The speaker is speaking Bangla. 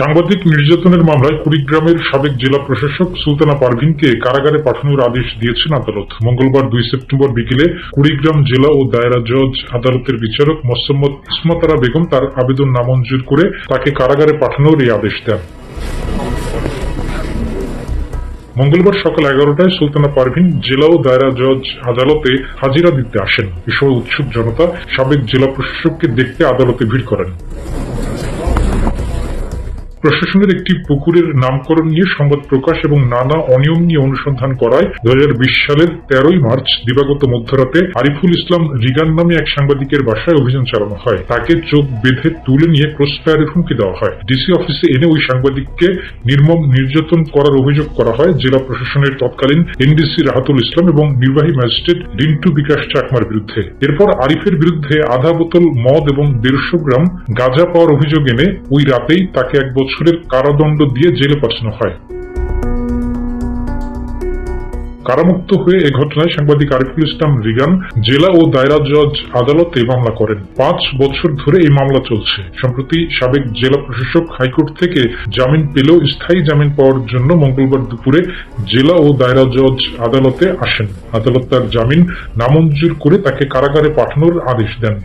সাংবাদিক নির্যাতনের মামলায় কুড়িগ্রামের সাবেক জেলা প্রশাসক সুলতানা পারভিনকে কারাগারে পাঠানোর আদেশ দিয়েছেন আদালত। মঙ্গলবার দুই সেপ্টেম্বর বিকেলে কুড়িগ্রাম জেলা ও দায়রা জজ, আদালতের বিচারক মোসাম্মদ ইসমাতারা বেগম তার আবেদন নামঞ্জুর করে তাকে কারাগারে পাঠানোর এই আদেশ দেন। মঙ্গলবার সকাল এগারোটায় সুলতানা পারভিন জেলা ও দায়রা জজ আদালতে হাজিরা দিতে আসেন। এ উৎসুক জনতা সাবেক জেলা প্রশাসককে দেখতে আদালতে ভিড় করেন। প্রশাসনের একটি পুকুরের নামকরণ নিয়ে সংবাদ প্রকাশ এবং নানা অনিয়ম নিয়ে অনুসন্ধান করায় দু সালের তেরোই মার্চ দিবাগত মধ্যরাতে আরিফুল ইসলাম রিগান নামে এক সাংবাদিকের বাসায় অভিযান চালানো হয়। তাকে চোখ বেঁধে তুলে নিয়ে ক্রসফায়ারের হুমকি দেওয়া হয়। ডিসি অফিসে এনে ওই সাংবাদিককে নির্মম নির্যাতন করার অভিযোগ করা হয়। জেলা প্রশাসনের তৎকালীন এনডিসি রাহাতুল ইসলাম এবং নির্বাহী ম্যাজিস্ট্রেট রিন্টু বিকাশ চাকমার বিরুদ্ধে। এরপর আরিফের বিরুদ্ধে আধা বোতল মদ এবং দেড়শো গ্রাম গাঁজা পাওয়ার অভিযোগ এনে ওই রাতেই তাকে এক বছরের কারাদণ্ড দিয়ে জেলে পাঠানো হয়। কারামুক্ত হয়ে এ ঘটনায় সাংবাদিক আরিফুল ইসলাম রিগান জেলা ও দায়রা জজ আদালতে মামলা করেন। পাঁচ বছর ধরে এই মামলা চলছে। সম্প্রতি সাবেক জেলা প্রশাসক হাইকোর্ট থেকে জামিন পেলেও স্থায়ী জামিন পাওয়ার জন্য মঙ্গলবার দুপুরে জেলা ও দায়রা জজ আদালতে আসেন। আদালত তার জামিন নামঞ্জুর করে তাকে কারাগারে পাঠানোর আদেশ দেন।